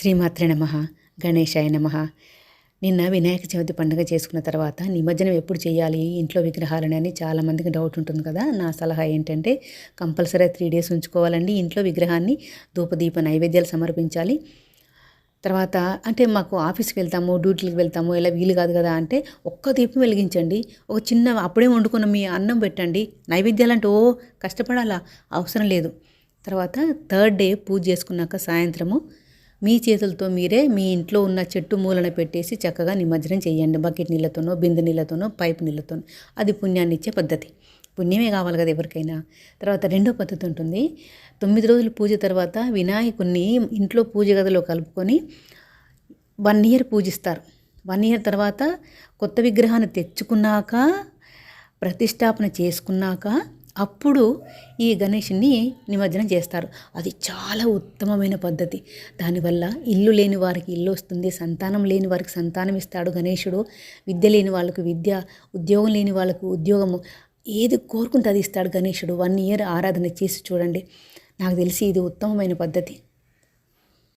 శ్రీమాత్రే నమ గణేశాయ నమ. నిన్న వినాయక చవితి పండుగ చేసుకున్న తర్వాత నిమజ్జనం ఎప్పుడు చేయాలి ఇంట్లో విగ్రహాలని అని చాలామందికి డౌట్ ఉంటుంది కదా. నా సలహా ఏంటంటే కంపల్సరీ త్రీ డేస్ ఉంచుకోవాలండి. ఇంట్లో విగ్రహాన్ని ధూపదీప నైవేద్యాలు సమర్పించాలి. తర్వాత అంటే మాకు ఆఫీస్కి వెళ్తాము డ్యూటీలకు వెళ్తాము ఇలా వీలు కాదు కదా అంటే ఒక్క దీపం వెలిగించండి. ఒక చిన్న అప్పుడే వండుకున్న మీ అన్నం పెట్టండి. నైవేద్యాలు అంటే ఓ కష్టపడాలా? అవసరం లేదు. తర్వాత థర్డ్ డే పూజ చేసుకున్నాక సాయంత్రము మీ చేతులతో మీరే మీ ఇంట్లో ఉన్న చెట్టు మూలన పెట్టేసి చక్కగా నిమజ్జనం చేయండి. బకెట్ నీళ్ళతోనో బిందె నీళ్ళతోనో పైపు నీళ్ళతోనో. అది పుణ్యాన్ని ఇచ్చే పద్ధతి. పుణ్యమే కావాలి కదా ఎవరికైనా. తర్వాత రెండో పద్ధతి ఉంటుంది. తొమ్మిది రోజులు పూజ తర్వాత వినాయకుడిని ఇంట్లో పూజ గదిలో కలుపుకొని వన్ ఇయర్ పూజిస్తారు. వన్ ఇయర్ తర్వాత కొత్త విగ్రహాన్ని తెచ్చుకున్నాక ప్రతిష్టాపన చేసుకున్నాక అప్పుడు ఈ గణేషుని నిమజ్జనం చేస్తారు. అది చాలా ఉత్తమమైన పద్ధతి. దానివల్ల ఇల్లు లేని వారికి ఇల్లు వస్తుంది సంతానం లేని వారికి సంతానం ఇస్తాడు గణేశుడు విద్య లేని వాళ్ళకు విద్య ఉద్యోగం లేని వాళ్ళకు ఉద్యోగము. ఏది కోరుకుంటే అది ఇస్తాడు గణేశుడు వన్ ఇయర్ ఆరాధన చేసి చూడండి. నాకు తెలిసి ఇది ఉత్తమమైన పద్ధతి.